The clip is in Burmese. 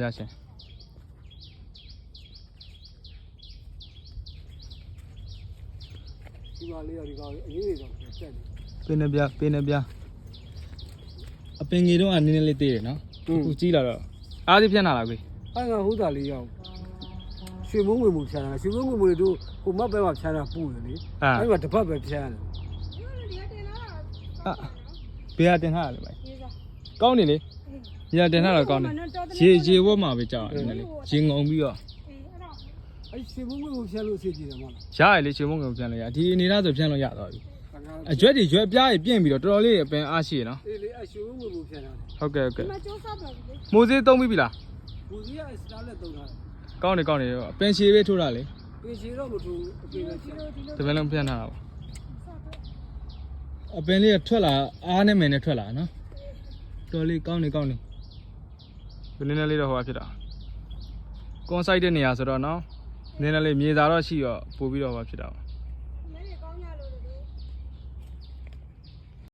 နှစ်ပြရှင်ဒီမှာလေးတော့ဒီကောင်အရေးတွေတော့ကျက်နေပင်းနှစ်ပြပင်းနှစ်ပြအပင်ကြီးတော့အနည်းနည်းလေးသေးတယ်နော်ဟုတ်အခုကြီးလာတော့အားစီဖြတ်လာလားကွေအဲ့ကဟိုးတာလေးရောက်ရွှေမုံငွေမူဖြန်းတာရွှေမုံငွေမူတွေတို့ဟိုမတ်ပဲမှာဖြန်းတာပူတယ်လေအာအဲ့မှာတစ်ပတ်ပဲဖြန်းတယ်အာဘေးကတင်ထားရလေဗျကောင်းနေလေ ရေတင်ထားတော့ကောင်းတယ်ရေရေဝတ်မှာပဲကြောက်ရတယ်နည်းနည်းလေးရေငုံပြီးတော့အဲ့ရွှေမုံငွေမူဖြန်းလို့အဆင်ပြေတယ်မဟုတ်ရရလေရှင်မုံကပြန်လို့ရဒီအနေနဲ့ဆိုပြန်လို့ရသွားပြီလားအကျွက်တွေကျွက်ပြားတွေပြင့်ပြီးတော့တော်တော်လေးအပင်အားရှိရနော်အေးလေအဲ့ရွှေမုံငွေမူဖြန်းတာဟုတ်ကဲ့ဟုတ်ကဲ့မကျိုးစားပါဘူးလေမိုးစေးသုံးပြီးပြီလားဘူကြီးကစတားလက်တုံးထားတယ်ကောင်းတယ်ကောင်းတယ်အပင်ရှည်ပဲထိုးတာလေပင်ရှည်တော့မထူအပြင်ပဲဖြန်းတပင်းလုံးပြန်ထားတာပေါ့အပင်လေးကထွက်လာအားနဲ့မယ်နဲ့ထွက်လာနော်တော်လေးကောင်းနေကောင်းနေ ဒီနည်းနည်းလေးတော့ဟိုပါဖြစ်တာကွန်ဆိုင်တဲ့နေရာဆိုတော့နော်နည်းနည်းလေးမြေသာတော့ရှိတော့ပို့ပြီးတော့ဟိုပါဖြစ်တာပေါ့